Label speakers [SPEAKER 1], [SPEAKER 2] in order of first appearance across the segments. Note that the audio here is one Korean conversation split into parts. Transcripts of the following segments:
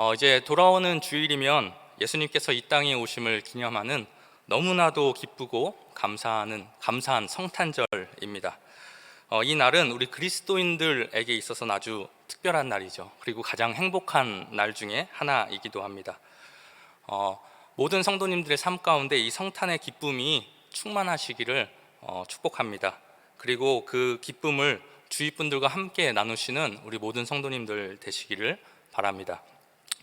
[SPEAKER 1] 어, 이제 돌아오는 주일이면 예수님께서 이 땅에 오심을 기념하는 너무나도 기쁘고 감사하는 감사한 성탄절입니다. 어, 이 날은 우리 그리스도인들에게 있어서는 아주 특별한 날이죠. 그리고 가장 행복한 날 중에 하나이기도 합니다. 어, 모든 성도님들의 삶 가운데 이 성탄의 기쁨이 충만하시기를 어, 축복합니다. 그리고 그 기쁨을 주위 분들과 함께 나누시는 우리 모든 성도님들 되시기를 바랍니다.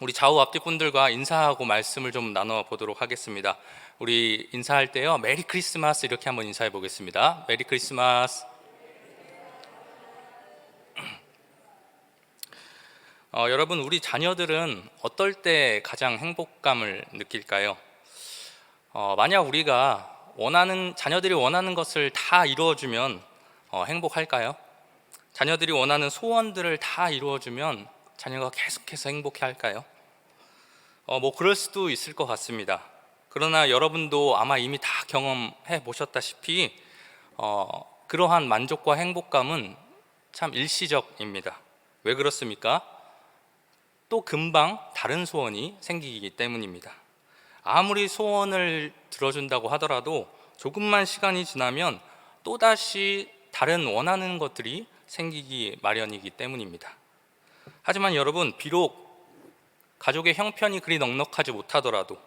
[SPEAKER 1] 우리 좌우 앞뒤 분들과 인사하고 말씀을 좀 나눠 보도록 하겠습니다. 우리 인사할 때요. 메리 크리스마스 이렇게 한번 인사해 보겠습니다. 메리 크리스마스. 어, 여러분 우리 자녀들은 어떨 때 가장 행복감을 느낄까요? 어, 만약 우리가 원하는 자녀들이 원하는 것을 다 이루어주면 어, 행복할까요? 자녀들이 원하는 소원들을 다 이루어주면 자녀가 계속해서 행복해 할까요? 어, 뭐 그럴 수도 있을 것 같습니다. 그러나 여러분도 아마 이미 다 경험해 보셨다시피 어, 그러한 만족과 행복감은 참 일시적입니다. 왜 그렇습니까? 또 금방 다른 소원이 생기기 때문입니다. 아무리 소원을 들어준다고 하더라도 조금만 시간이 지나면 또다시 다른 원하는 것들이 생기기 마련이기 때문입니다. 하지만 여러분, 비록 가족의 형편이 그리 넉넉하지 못하더라도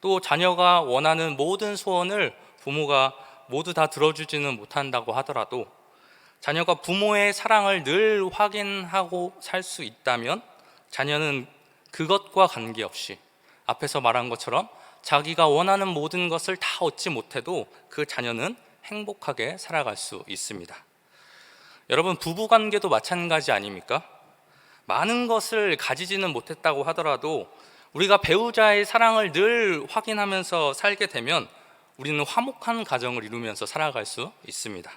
[SPEAKER 1] 또 자녀가 원하는 모든 소원을 부모가 모두 다 들어주지는 못한다고 하더라도 자녀가 부모의 사랑을 늘 확인하고 살 수 있다면 자녀는 그것과 관계없이 앞에서 말한 것처럼 자기가 원하는 모든 것을 다 얻지 못해도 그 자녀는 행복하게 살아갈 수 있습니다. 여러분 부부 관계도 마찬가지 아닙니까? 많은 것을 가지지는 못했다고 하더라도 우리가 배우자의 사랑을 늘 확인하면서 살게 되면 우리는 화목한 가정을 이루면서 살아갈 수 있습니다.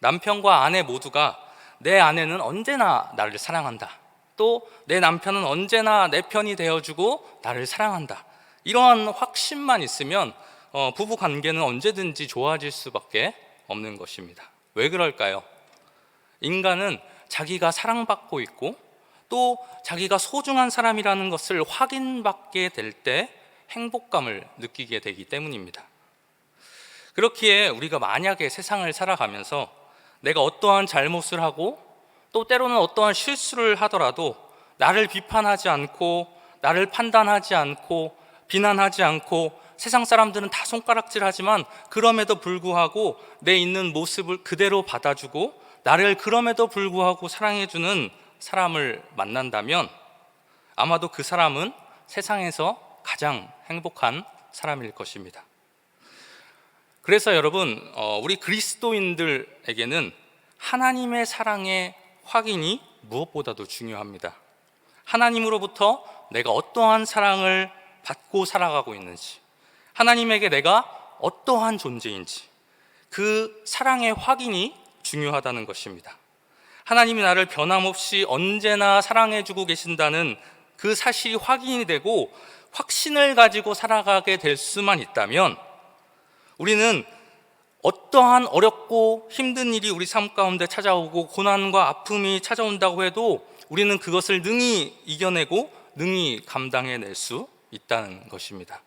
[SPEAKER 1] 남편과 아내 모두가 내 아내는 언제나 나를 사랑한다. 또 내 남편은 언제나 내 편이 되어주고 나를 사랑한다. 이러한 확신만 있으면 어, 부부 관계는 언제든지 좋아질 수밖에 없는 것입니다. 왜 그럴까요? 인간은 자기가 사랑받고 있고 또 자기가 소중한 사람이라는 것을 확인받게 될 때 행복감을 느끼게 되기 때문입니다. 그렇기에 우리가 만약에 세상을 살아가면서 내가 어떠한 잘못을 하고 또 때로는 어떠한 실수를 하더라도 나를 비판하지 않고 나를 판단하지 않고 비난하지 않고 세상 사람들은 다 손가락질하지만 그럼에도 불구하고 내 있는 모습을 그대로 받아주고 나를 그럼에도 불구하고 사랑해주는 사람을 만난다면 아마도 그 사람은 세상에서 가장 행복한 사람일 것입니다. 그래서 여러분, 어, 우리 그리스도인들에게는 하나님의 사랑의 확인이 무엇보다도 중요합니다. 하나님으로부터 내가 어떠한 사랑을 받고 살아가고 있는지, 하나님에게 내가 어떠한 존재인지, 그 사랑의 확인이 중요하다는 것입니다. 하나님이 나를 변함없이 언제나 사랑해주고 계신다는 그 사실이 확인이 되고 확신을 가지고 살아가게 될 수만 있다면 우리는 어떠한 어렵고 힘든 일이 우리 삶 가운데 찾아오고 고난과 아픔이 찾아온다고 해도 우리는 그것을 능히 이겨내고 능히 감당해낼 수 있다는 것입니다.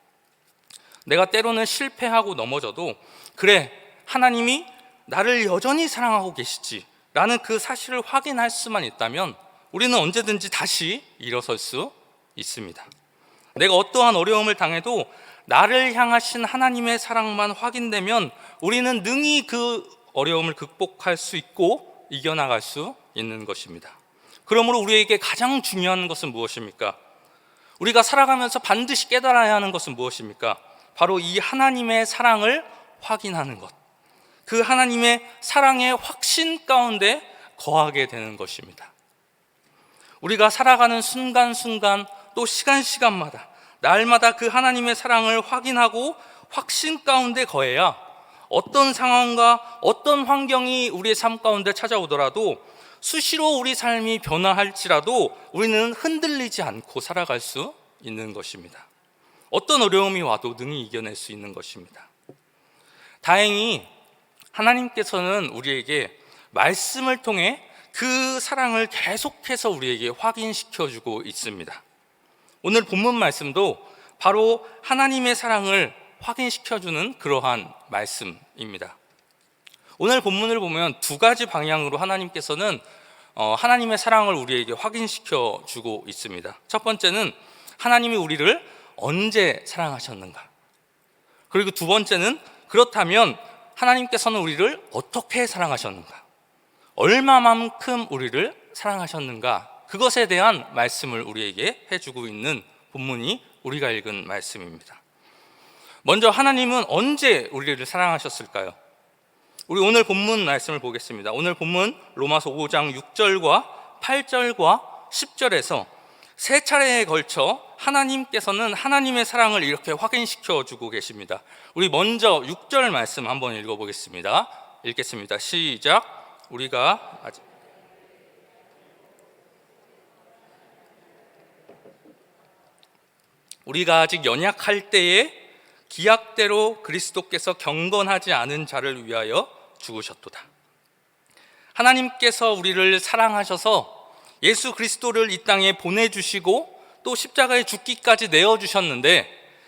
[SPEAKER 1] 내가 때로는 실패하고 넘어져도 그래 하나님이 나를 여전히 사랑하고 계시지 라는 그 사실을 확인할 수만 있다면 우리는 언제든지 다시 일어설 수 있습니다. 내가 어떠한 어려움을 당해도 나를 향하신 하나님의 사랑만 확인되면 우리는 능히 그 어려움을 극복할 수 있고 이겨나갈 수 있는 것입니다. 그러므로 우리에게 가장 중요한 것은 무엇입니까? 우리가 살아가면서 반드시 깨달아야 하는 것은 무엇입니까? 바로 이 하나님의 사랑을 확인하는 것. 그 하나님의 사랑의 확신 가운데 거하게 되는 것입니다. 우리가 살아가는 순간순간 또 시간시간마다 날마다 그 하나님의 사랑을 확인하고 확신 가운데 거해야 어떤 상황과 어떤 환경이 우리의 삶 가운데 찾아오더라도 수시로 우리 삶이 변화할지라도 우리는 흔들리지 않고 살아갈 수 있는 것입니다. 어떤 어려움이 와도 능히 이겨낼 수 있는 것입니다. 다행히 하나님께서는 우리에게 말씀을 통해 그 사랑을 계속해서 우리에게 확인시켜 주고 있습니다. 오늘 본문 말씀도 바로 하나님의 사랑을 확인시켜 주는 그러한 말씀입니다. 오늘 본문을 보면 두 가지 방향으로 하나님께서는 어, 하나님의 사랑을 우리에게 확인시켜 주고 있습니다. 첫 번째는 하나님이 우리를 언제 사랑하셨는가. 그리고 두 번째는 그렇다면 하나님께서는 우리를 어떻게 사랑하셨는가. 얼마만큼 우리를 사랑하셨는가. 그것에 대한 말씀을 우리에게 해주고 있는 본문이 우리가 읽은 말씀입니다. 먼저 하나님은 언제 우리를 사랑하셨을까요? 우리 오늘 본문 말씀을 보겠습니다. 오늘 본문 로마서 5장 6절과 8절과 10절에서 세 차례에 걸쳐 하나님께서는 하나님의 사랑을 이렇게 확인시켜 주고 계십니다. 우리 먼저 6절 말씀 한번 읽어 보겠습니다. 읽겠습니다. 시작. 우리가 아직 우리가 아직 연약할 때에 기약대로 그리스도께서 경건하지 않은 자를 위하여 죽으셨도다. 하나님께서 우리를 사랑하셔서 예수 그리스도를 이 땅에 보내주시고 또 십자가에 죽기까지 내어주셨는데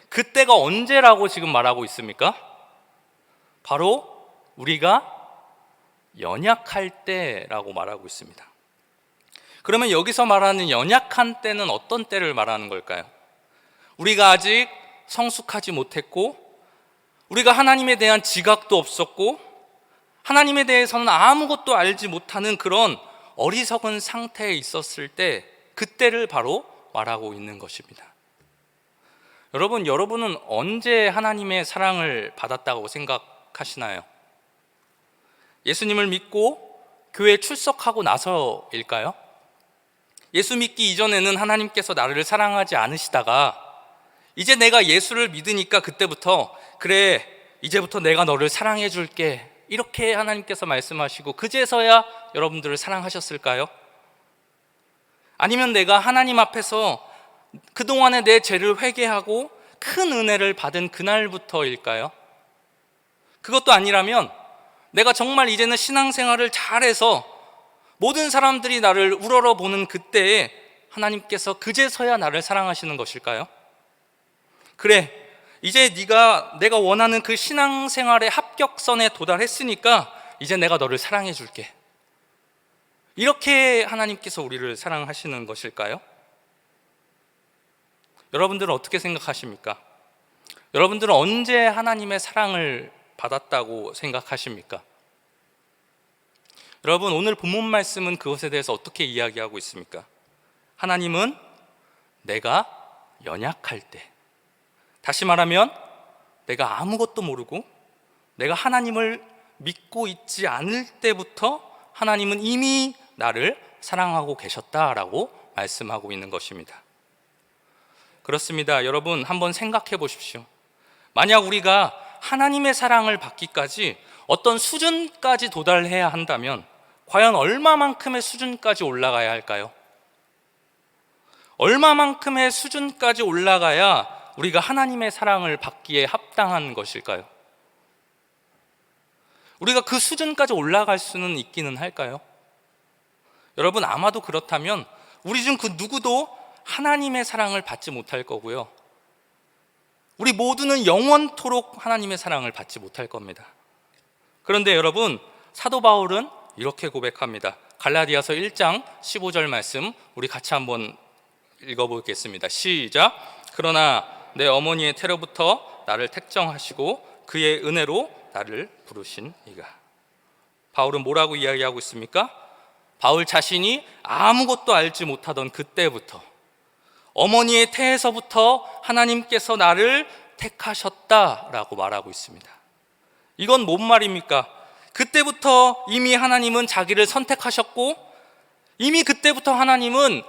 [SPEAKER 1] 그때가 언제라고 지금 말하고 있습니까? 바로 우리가 연약할 때라고 말하고 있습니다. 그러면 여기서 말하는 연약한 때는 어떤 때를 말하는 걸까요? 우리가 아직 성숙하지 못했고, 우리가 하나님에 대한 지각도 없었고, 하나님에 대해서는 아무것도 알지 못하는 그런 어리석은 상태에 있었을 때, 그때를 바로 말하고 있는 것입니다. 여러분, 여러분은 언제 하나님의 사랑을 받았다고 생각하시나요? 예수님을 믿고 교회 출석하고 나서일까요? 예수 믿기 이전에는 하나님께서 나를 사랑하지 않으시다가 이제 내가 예수를 믿으니까 그때부터 그래 이제부터 내가 너를 사랑해 줄게 이렇게 하나님께서 말씀하시고 그제서야 여러분들을 사랑하셨을까요? 아니면 내가 하나님 앞에서 그동안의 내 죄를 회개하고 큰 은혜를 받은 그날부터일까요? 그것도 아니라면 내가 정말 이제는 신앙생활을 잘해서 모든 사람들이 나를 우러러 보는 그때에 하나님께서 그제서야 나를 사랑하시는 것일까요? 그래, 이제 네가 내가 원하는 그 신앙생활의 합 격선에 도달했으니까 이제 내가 너를 사랑해 줄게. 이렇게 하나님께서 우리를 사랑하시는 것일까요? 여러분들은 어떻게 생각하십니까? 여러분들은 언제 하나님의 사랑을 받았다고 생각하십니까? 여러분, 오늘 본문 말씀은 그것에 대해서 어떻게 이야기하고 있습니까? 하나님은 내가 연약할 때, 다시 말하면 내가 아무것도 모르고 내가 하나님을 믿고 있지 않을 때부터 하나님은 이미 나를 사랑하고 계셨다라고 말씀하고 있는 것입니다. 그렇습니다. 여러분 한번 생각해 보십시오. 만약 우리가 하나님의 사랑을 받기까지 어떤 수준까지 도달해야 한다면 과연 얼마만큼의 수준까지 올라가야 할까요? 얼마만큼의 수준까지 올라가야 우리가 하나님의 사랑을 받기에 합당한 것일까요? 우리가 그 수준까지 올라갈 수는 있기는 할까요? 여러분 아마도 그렇다면 우리 중 그 누구도 하나님의 사랑을 받지 못할 거고요. 우리 모두는 영원토록 하나님의 사랑을 받지 못할 겁니다. 그런데 여러분 사도 바울은 이렇게 고백합니다. 갈라디아서 1장 15절 말씀 우리 같이 한번 읽어보겠습니다. 시작. 그러나 내 어머니의 태로부터 나를 택정하시고 그의 은혜로 나를 부르신 이가. 바울은 뭐라고 이야기하고 있습니까? 바울 자신이 아무것도 알지 못하던 그때부터 어머니의 태에서부터 하나님께서 나를 택하셨다라고 말하고 있습니다. 이건 뭔 말입니까? 그때부터 이미 하나님은 자기를 선택하셨고 이미 그때부터 하나님은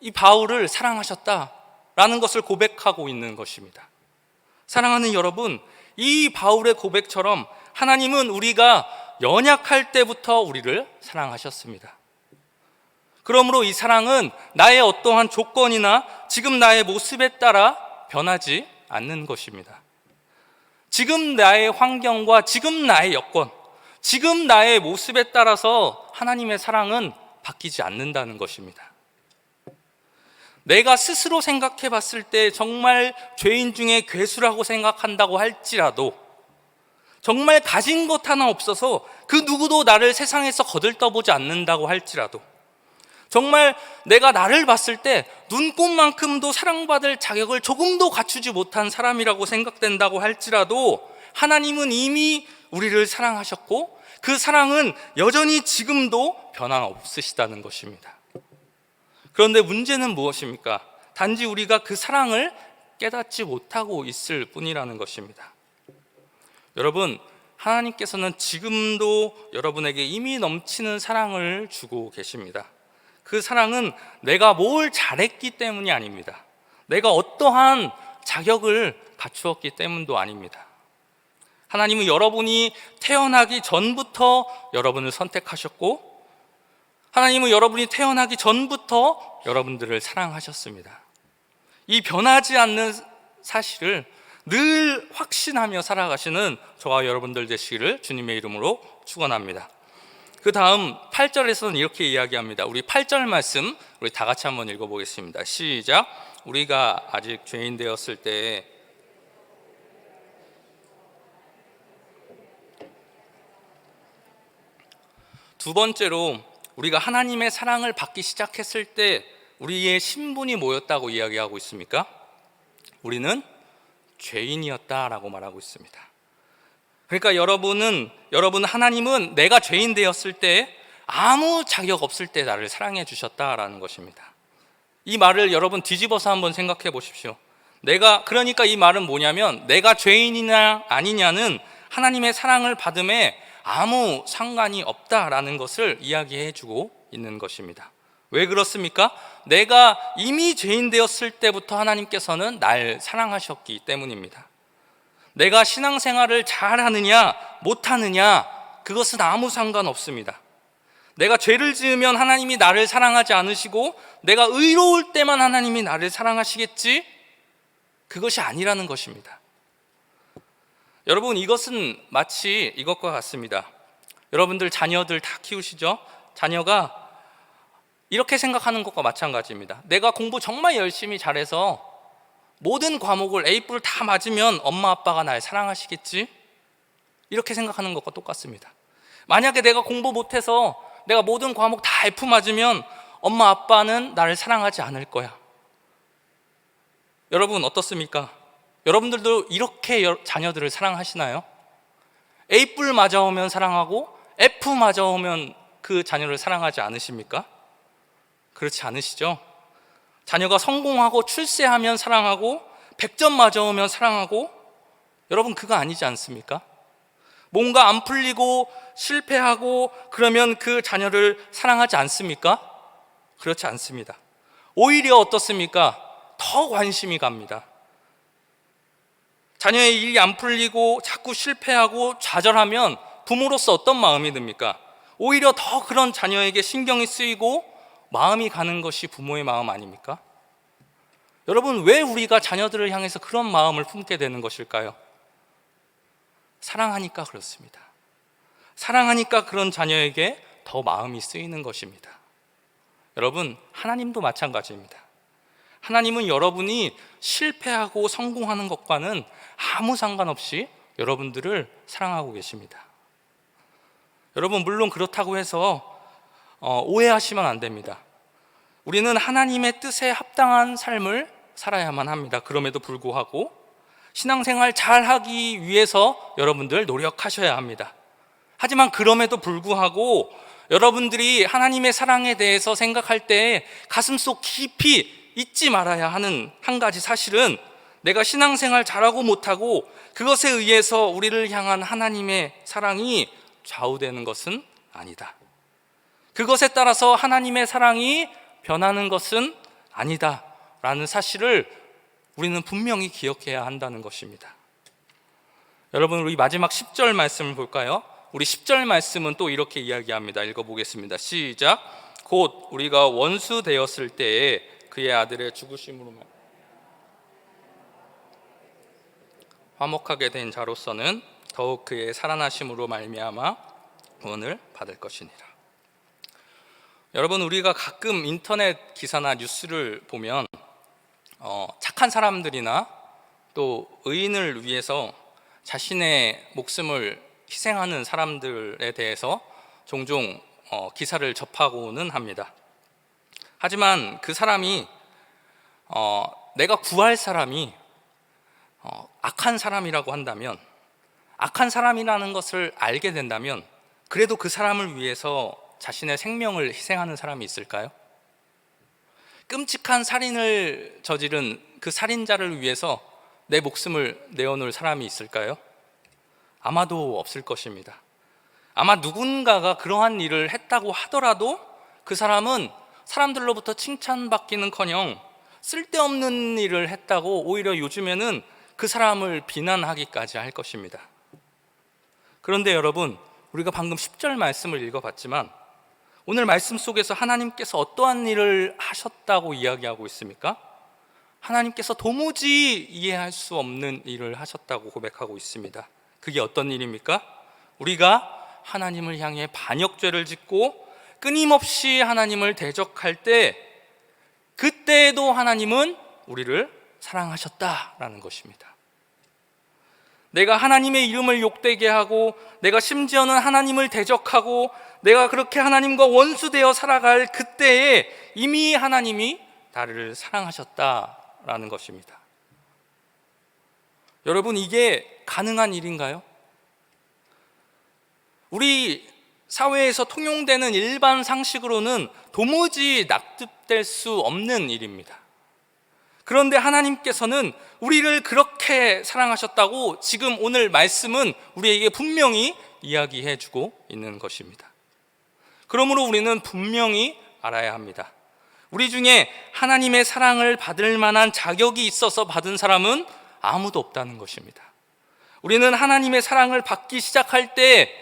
[SPEAKER 1] 이 바울을 사랑하셨다라는 것을 고백하고 있는 것입니다. 사랑하는 여러분, 이 바울의 고백처럼 하나님은 우리가 연약할 때부터 우리를 사랑하셨습니다. 그러므로 이 사랑은 나의 어떠한 조건이나 지금 나의 모습에 따라 변하지 않는 것입니다. 지금 나의 환경과 지금 나의 여건, 지금 나의 모습에 따라서 하나님의 사랑은 바뀌지 않는다는 것입니다. 내가 스스로 생각해 봤을 때 정말 죄인 중에 괴수라고 생각한다고 할지라도 정말 가진 것 하나 없어서 그 누구도 나를 세상에서 거들떠보지 않는다고 할지라도 정말 내가 나를 봤을 때 눈꽃만큼도 사랑받을 자격을 조금도 갖추지 못한 사람이라고 생각된다고 할지라도 하나님은 이미 우리를 사랑하셨고 그 사랑은 여전히 지금도 변함없으시다는 것입니다. 그런데 문제는 무엇입니까? 단지 우리가 그 사랑을 깨닫지 못하고 있을 뿐이라는 것입니다. 여러분, 하나님께서는 지금도 여러분에게 이미 넘치는 사랑을 주고 계십니다. 그 사랑은 내가 뭘 잘했기 때문이 아닙니다. 내가 어떠한 자격을 갖추었기 때문도 아닙니다. 하나님은 여러분이 태어나기 전부터 여러분을 선택하셨고, 하나님은 여러분이 태어나기 전부터 여러분들을 사랑하셨습니다. 이 변하지 않는 사실을 늘 확신하며 살아가시는 저와 여러분들 되시기를 주님의 이름으로 축원합니다. 그 다음 8절에서는 이렇게 이야기합니다. 우리 8절 말씀 우리 다 같이 한번 읽어 보겠습니다. 시작. 우리가 아직 죄인 되었을 때두 번째로 우리가 하나님의 사랑을 받기 시작했을 때 우리의 신분이 뭐였다고 이야기하고 있습니까? 우리는 죄인이었다라고 말하고 있습니다. 그러니까 여러분은 여러분 하나님은 내가 죄인 되었을 때 아무 자격 없을 때 나를 사랑해 주셨다라는 것입니다. 이 말을 여러분 뒤집어서 한번 생각해 보십시오. 내가 그러니까 이 말은 뭐냐면 내가 죄인이냐 아니냐는 하나님의 사랑을 받음에 아무 상관이 없다라는 것을 이야기해 주고 있는 것입니다. 왜 그렇습니까? 내가 이미 죄인 되었을 때부터 하나님께서는 날 사랑하셨기 때문입니다. 내가 신앙생활을 잘하느냐 못하느냐 그것은 아무 상관 없습니다. 내가 죄를 지으면 하나님이 나를 사랑하지 않으시고 내가 의로울 때만 하나님이 나를 사랑하시겠지? 그것이 아니라는 것입니다. 여러분 이것은 마치 이것과 같습니다. 여러분들 자녀들 다 키우시죠? 자녀가 이렇게 생각하는 것과 마찬가지입니다. 내가 공부 정말 열심히 잘해서 모든 과목을 A뿔 다 맞으면 엄마 아빠가 날 사랑하시겠지? 이렇게 생각하는 것과 똑같습니다. 만약에 내가 공부 못해서 내가 모든 과목 다 F 맞으면 엄마 아빠는 나를 사랑하지 않을 거야. 여러분 어떻습니까? 여러분들도 이렇게 자녀들을 사랑하시나요? A뿔 맞아오면 사랑하고 F 맞아오면 그 자녀를 사랑하지 않으십니까? 그렇지 않으시죠? 자녀가 성공하고 출세하면 사랑하고 100점 맞아오면 사랑하고 여러분 그거 아니지 않습니까? 뭔가 안 풀리고 실패하고 그러면 그 자녀를 사랑하지 않습니까? 그렇지 않습니다. 오히려 어떻습니까? 더 관심이 갑니다. 자녀의 일이 안 풀리고 자꾸 실패하고 좌절하면 부모로서 어떤 마음이 듭니까? 오히려 더 그런 자녀에게 신경이 쓰이고 마음이 가는 것이 부모의 마음 아닙니까? 여러분, 왜 우리가 자녀들을 향해서 그런 마음을 품게 되는 것일까요? 사랑하니까 그렇습니다. 사랑하니까 그런 자녀에게 더 마음이 쓰이는 것입니다. 여러분, 하나님도 마찬가지입니다. 하나님은 여러분이 실패하고 성공하는 것과는 아무 상관없이 여러분들을 사랑하고 계십니다. 여러분, 물론 그렇다고 해서 어, 오해하시면 안 됩니다. 우리는 하나님의 뜻에 합당한 삶을 살아야만 합니다. 그럼에도 불구하고 신앙생활 잘 하기 위해서 여러분들 노력하셔야 합니다. 하지만 그럼에도 불구하고 여러분들이 하나님의 사랑에 대해서 생각할 때 가슴 속 깊이 잊지 말아야 하는 한 가지 사실은 내가 신앙생활 잘하고 못하고 그것에 의해서 우리를 향한 하나님의 사랑이 좌우되는 것은 아니다. 그것에 따라서 하나님의 사랑이 변하는 것은 아니다. 라는 사실을 우리는 분명히 기억해야 한다는 것입니다. 여러분, 우리 마지막 10절 말씀을 볼까요? 우리 10절 말씀은 또 이렇게 이야기합니다. 읽어보겠습니다. 시작. 곧 우리가 원수 되었을 때에 그의 아들의 죽으심으로 화목하게 된 자로서는 더욱 그의 살아나심으로 말미암아 구원을 받을 것이니라. 여러분 우리가 가끔 인터넷 기사나 뉴스를 보면 어, 착한 사람들이나 또 의인을 위해서 자신의 목숨을 희생하는 사람들에 대해서 종종 어, 기사를 접하고는 합니다. 하지만 그 사람이 어, 내가 구할 사람이 어, 악한 사람이라고 한다면 악한 사람이라는 것을 알게 된다면 그래도 그 사람을 위해서 자신의 생명을 희생하는 사람이 있을까요? 끔찍한 살인을 저지른 그 살인자를 위해서 내 목숨을 내어놓을 사람이 있을까요? 아마도 없을 것입니다. 아마 누군가가 그러한 일을 했다고 하더라도 그 사람은 사람들로부터 칭찬받기는커녕 쓸데없는 일을 했다고 오히려 요즘에는 그 사람을 비난하기까지 할 것입니다. 그런데 여러분, 우리가 방금 10절 말씀을 읽어봤지만 오늘 말씀 속에서 하나님께서 어떠한 일을 하셨다고 이야기하고 있습니까? 하나님께서 도무지 이해할 수 없는 일을 하셨다고 고백하고 있습니다. 그게 어떤 일입니까? 우리가 하나님을 향해 반역죄를 짓고 끊임없이 하나님을 대적할 때 그때에도 하나님은 우리를 사랑하셨다라는 것입니다. 내가 하나님의 이름을 욕되게 하고 내가 심지어는 하나님을 대적하고 내가 그렇게 하나님과 원수되어 살아갈 그때에 이미 하나님이 나를 사랑하셨다라는 것입니다. 여러분 이게 가능한 일인가요? 우리 사회에서 통용되는 일반 상식으로는 도무지 납득될 수 없는 일입니다. 그런데 하나님께서는 우리를 그렇게 사랑하셨다고 지금 오늘 말씀은 우리에게 분명히 이야기해 주고 있는 것입니다. 그러므로 우리는 분명히 알아야 합니다. 우리 중에 하나님의 사랑을 받을 만한 자격이 있어서 받은 사람은 아무도 없다는 것입니다. 우리는 하나님의 사랑을 받기 시작할 때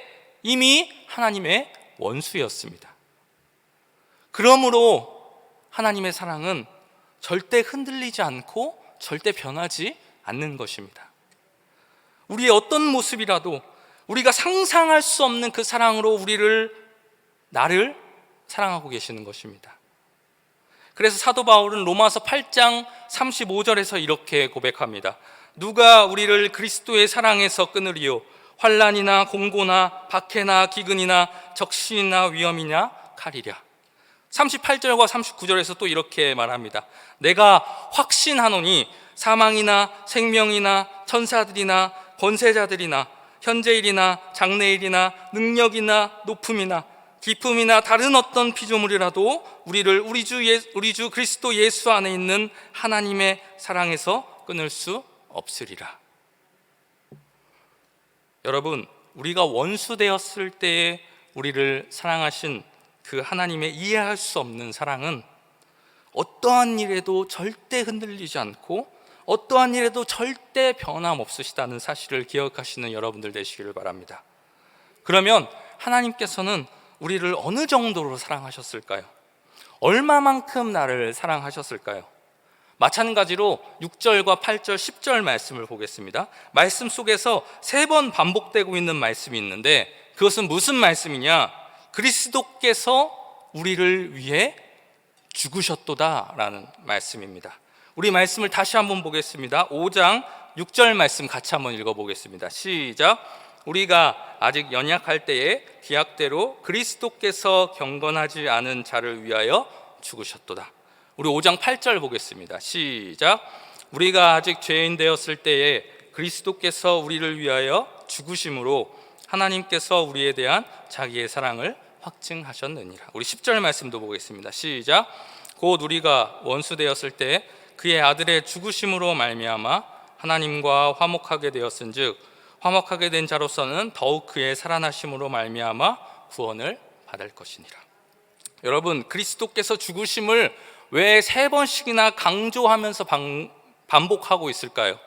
[SPEAKER 1] 이미 하나님의 원수였습니다. 그러므로 하나님의 사랑은 절대 흔들리지 않고 절대 변하지 않는 것입니다. 우리의 어떤 모습이라도 우리가 상상할 수 없는 그 사랑으로 우리를 나를 사랑하고 계시는 것입니다. 그래서 사도 바울은 로마서 8장 35절에서 이렇게 고백합니다. 누가 우리를 그리스도의 사랑에서 끊으리요 환란이나 공고나 박해나 기근이나 적신이나 위험이냐 칼이랴. 38절과 39절에서 또 이렇게 말합니다. 내가 확신하노니 사망이나 생명이나 천사들이나 권세자들이나 현재일이나 장래일이나 능력이나 높음이나 기쁨이나 다른 어떤 피조물이라도 우리를 우리 주 예, 우리 주 그리스도 예수 안에 있는 하나님의 사랑에서 끊을 수 없으리라. 여러분, 우리가 원수 되었을 때에 우리를 사랑하신 그 하나님의 이해할 수 없는 사랑은 어떠한 일에도 절대 흔들리지 않고 어떠한 일에도 절대 변함없으시다는 사실을 기억하시는 여러분들 되시기를 바랍니다. 그러면 하나님께서는 우리를 어느 정도로 사랑하셨을까요? 얼마만큼 나를 사랑하셨을까요? 마찬가지로 6절과 8절, 10절 말씀을 보겠습니다. 말씀 속에서 세 번 반복되고 있는 말씀이 있는데 그것은 무슨 말씀이냐? 그리스도께서 우리를 위해 죽으셨도다라는 말씀입니다. 우리 말씀을 다시 한번 보겠습니다. 5장 6절 말씀 같이 한번 읽어 보겠습니다. 시작. 우리가 아직 연약할 때에 기약대로 그리스도께서 경건하지 않은 자를 위하여 죽으셨도다. 우리 5장 8절 보겠습니다. 시작. 우리가 아직 죄인 되었을 때에 그리스도께서 우리를 위하여 죽으심으로 하나님께서 우리에 대한 자기의 사랑을 확증하셨느니라. 우리 10절 말씀도 보겠습니다. 시작. 곧 우리가 원수 되었을 때 그의 아들의 죽으심으로 말미암아 하나님과 화목하게 되었은즉 화목하게 된 자로서는 더욱 그의 살아나심으로 말미암아 구원을 받을 것이니라. 여러분 그리스도께서 죽으심을 왜 세 번씩이나 강조하면서 방, 반복하고 있을까요?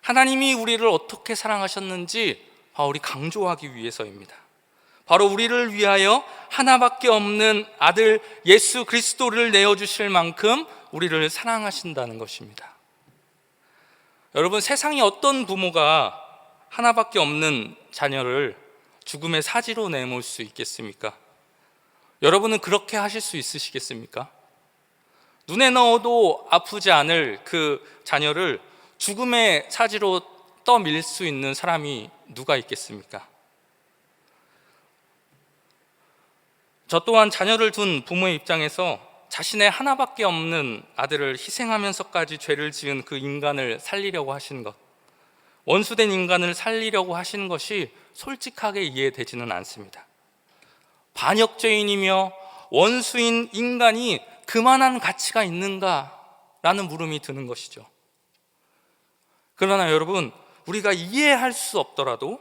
[SPEAKER 1] 하나님이 우리를 어떻게 사랑하셨는지 바울이 강조하기 위해서입니다. 바로 우리를 위하여 하나밖에 없는 아들 예수 그리스도를 내어 주실 만큼 우리를 사랑하신다는 것입니다. 여러분 세상에 어떤 부모가 하나밖에 없는 자녀를 죽음의 사지로 내몰 수 있겠습니까? 여러분은 그렇게 하실 수 있으시겠습니까? 눈에 넣어도 아프지 않을 그 자녀를 죽음의 사지로 떠밀 수 있는 사람이 누가 있겠습니까? 저 또한 자녀를 둔 부모의 입장에서 자신의 하나밖에 없는 아들을 희생하면서까지 죄를 지은 그 인간을 살리려고 하시는 것, 원수된 인간을 살리려고 하시는 것이 솔직하게 이해되지는 않습니다. 반역죄인이며 원수인 인간이 그만한 가치가 있는가라는 물음이 드는 것이죠. 그러나 여러분, 우리가 이해할 수 없더라도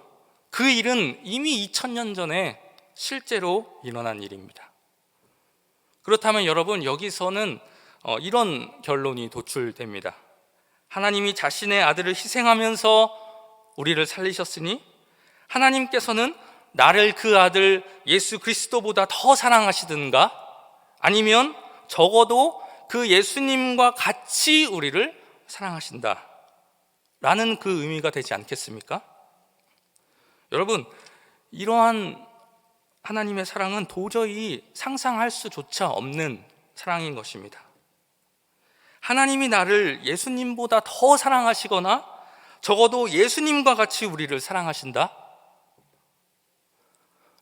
[SPEAKER 1] 그 일은 이미 2000년 전에 실제로 일어난 일입니다. 그렇다면 여러분, 여기서는 어, 이런 결론이 도출됩니다. 하나님이 자신의 아들을 희생하면서 우리를 살리셨으니 하나님께서는 나를 그 아들 예수 그리스도보다 더 사랑하시든가 아니면 적어도 그 예수님과 같이 우리를 사랑하신다. 라는 그 의미가 되지 않겠습니까? 여러분, 이러한 하나님의 사랑은 도저히 상상할 수조차 없는 사랑인 것입니다. 하나님이 나를 예수님보다 더 사랑하시거나 적어도 예수님과 같이 우리를 사랑하신다?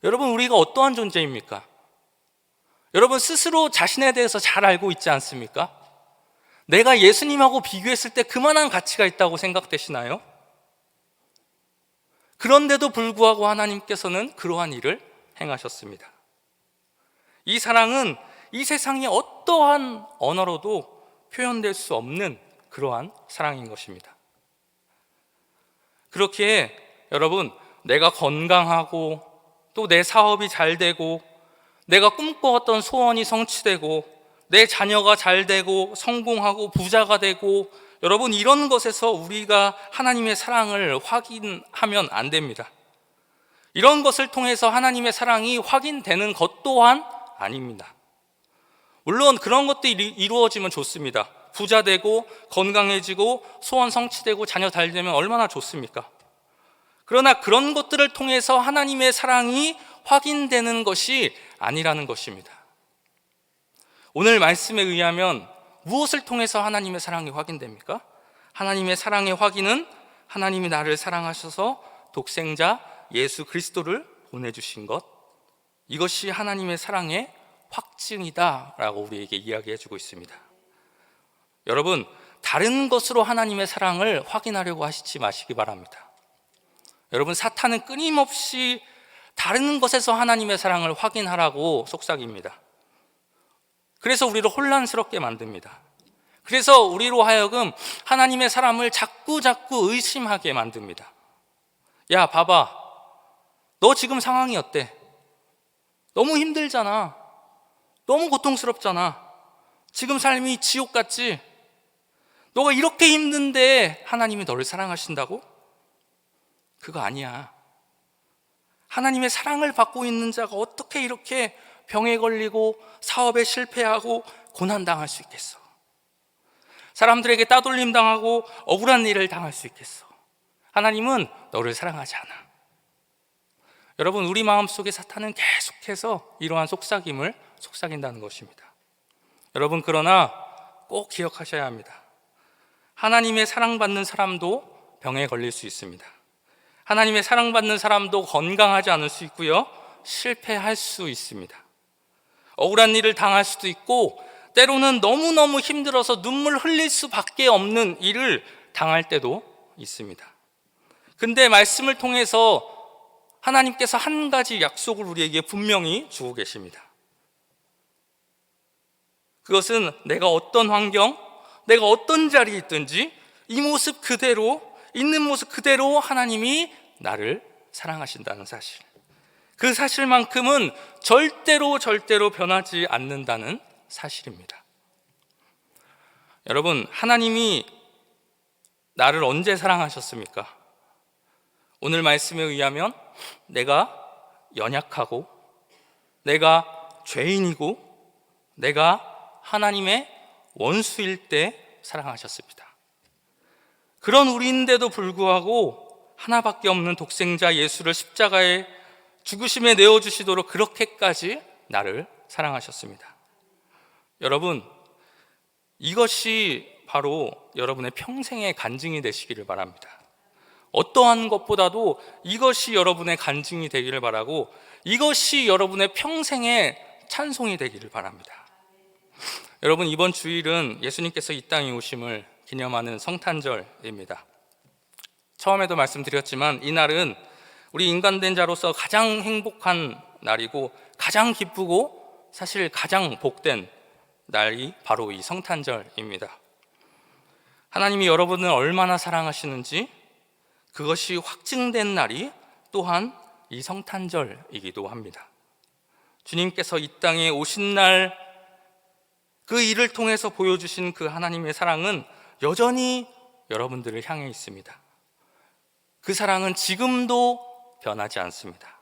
[SPEAKER 1] 여러분, 우리가 어떠한 존재입니까? 여러분 스스로 자신에 대해서 잘 알고 있지 않습니까? 내가 예수님하고 비교했을 때 그만한 가치가 있다고 생각되시나요? 그런데도 불구하고 하나님께서는 그러한 일을 행하셨습니다. 이 사랑은 이 세상의 어떠한 언어로도 표현될 수 없는 그러한 사랑인 것입니다. 그렇게 여러분, 내가 건강하고 또 내 사업이 잘 되고 내가 꿈꿔왔던 소원이 성취되고 내 자녀가 잘 되고 성공하고 부자가 되고 여러분 이런 것에서 우리가 하나님의 사랑을 확인하면 안 됩니다. 이런 것을 통해서 하나님의 사랑이 확인되는 것 또한 아닙니다. 물론 그런 것들이 이루어지면 좋습니다. 부자 되고 건강해지고 소원 성취되고 자녀 잘 되면 얼마나 좋습니까? 그러나 그런 것들을 통해서 하나님의 사랑이 확인되는 것이 아니라는 것입니다. 오늘 말씀에 의하면 무엇을 통해서 하나님의 사랑이 확인됩니까? 하나님의 사랑의 확인은 하나님이 나를 사랑하셔서 독생자 예수 그리스도를 보내주신 것. 이것이 하나님의 사랑의 확증이다라고 우리에게 이야기해 주고 있습니다. 여러분, 다른 것으로 하나님의 사랑을 확인하려고 하시지 마시기 바랍니다. 여러분 사탄은 끊임없이 다른 것에서 하나님의 사랑을 확인하라고 속삭입니다. 그래서 우리를 혼란스럽게 만듭니다. 그래서 우리로 하여금 하나님의 사람을 자꾸 자꾸 의심하게 만듭니다. 야, 봐봐. 너 지금 상황이 어때? 너무 힘들잖아. 너무 고통스럽잖아. 지금 삶이 지옥 같지? 너가 이렇게 힘든데 하나님이 너를 사랑하신다고? 그거 아니야. 하나님의 사랑을 받고 있는 자가 어떻게 이렇게 병에 걸리고 사업에 실패하고 고난당할 수 있겠어? 사람들에게 따돌림 당하고 억울한 일을 당할 수 있겠어? 하나님은 너를 사랑하지 않아. 여러분, 우리 마음 속에 사탄은 계속해서 이러한 속삭임을 속삭인다는 것입니다. 여러분, 그러나 꼭 기억하셔야 합니다. 하나님의 사랑받는 사람도 병에 걸릴 수 있습니다. 하나님의 사랑받는 사람도 건강하지 않을 수 있고요. 실패할 수 있습니다. 억울한 일을 당할 수도 있고, 때로는 너무너무 힘들어서 눈물 흘릴 수밖에 없는 일을 당할 때도 있습니다. 근데 말씀을 통해서 하나님께서 한 가지 약속을 우리에게 분명히 주고 계십니다. 그것은 내가 어떤 환경, 내가 어떤 자리에 있든지 이 모습 그대로, 있는 모습 그대로 하나님이 나를 사랑하신다는 사실. 그 사실만큼은 절대로 절대로 변하지 않는다는 사실입니다. 여러분, 하나님이 나를 언제 사랑하셨습니까? 오늘 말씀에 의하면 내가 연약하고 내가 죄인이고 내가 하나님의 원수일 때 사랑하셨습니다. 그런 우리인데도 불구하고 하나밖에 없는 독생자 예수를 십자가에 죽으심에 내어 주시도록 그렇게까지 나를 사랑하셨습니다. 여러분, 이것이 바로 여러분의 평생의 간증이 되시기를 바랍니다. 어떠한 것보다도 이것이 여러분의 간증이 되기를 바라고 이것이 여러분의 평생의 찬송이 되기를 바랍니다. 여러분 이번 주일은 예수님께서 이 땅에 오심을 기념하는 성탄절입니다. 처음에도 말씀드렸지만 이 날은 우리 인간된 자로서 가장 행복한 날이고 가장 기쁘고 사실 가장 복된 날이 바로 이 성탄절입니다. 하나님이 여러분을 얼마나 사랑하시는지 그것이 확증된 날이 또한 이 성탄절이기도 합니다. 주님께서 이 땅에 오신 날 그 일을 통해서 보여주신 그 하나님의 사랑은 여전히 여러분들을 향해 있습니다. 그 사랑은 지금도 변하지 않습니다.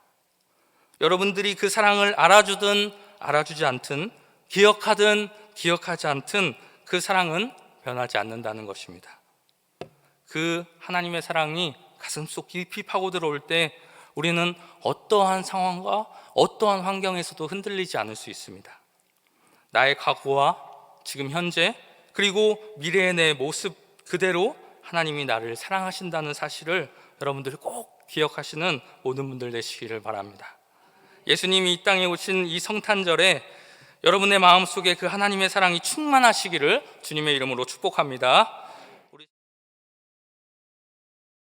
[SPEAKER 1] 여러분들이 그 사랑을 알아주든 알아주지 않든 기억하든 기억하지 않든 그 사랑은 변하지 않는다는 것입니다. 그 하나님의 사랑이 가슴 속 깊이 파고 들어올 때 우리는 어떠한 상황과 어떠한 환경에서도 흔들리지 않을 수 있습니다. 나의 과거와 지금 현재 그리고 미래의 내 모습 그대로 하나님이 나를 사랑하신다는 사실을 여러분들이 꼭 기억하시는 모든 분들 되시기를 바랍니다. 예수님이 이 땅에 오신 이 성탄절에 여러분의 마음속에 그 하나님의 사랑이 충만하시기를 주님의 이름으로 축복합니다.